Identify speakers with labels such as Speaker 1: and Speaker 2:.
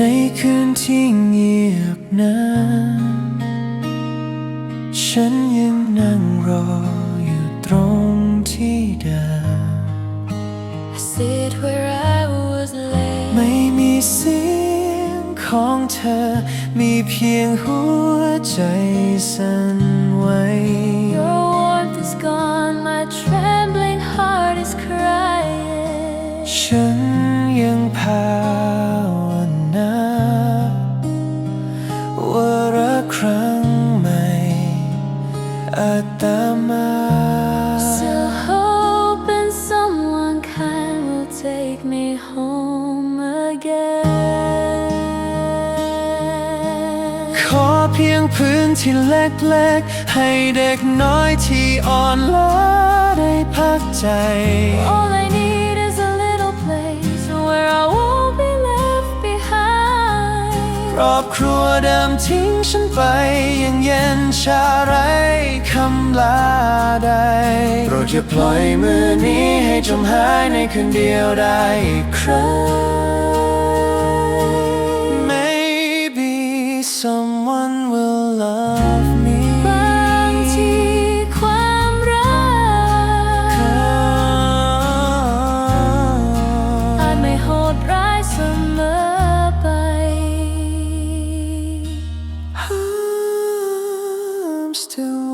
Speaker 1: ในคืนที่เงียบนั้นฉันยังนั่งรออยู่ตรงที่เดิม
Speaker 2: I sit where I was led.
Speaker 1: ไม่มีเสียงของเธอ มีเพียงหัวใจสั่นไหว ว่ารักครั้งใหม่อาจตามมา
Speaker 2: Still hoping someone kind will take me home again.
Speaker 1: ขอเพียงพื้นที่เล็กๆ ให้เด็กน้อยที่อ่อนล้าได้พักใจ รอบครัวเดิมทิ้งฉันไปยังเย็นชาไรคำลาใดโปรดอย่าปล่อยมือนี้ให้จมหายในคืนเดียวได้อีกครั้ง to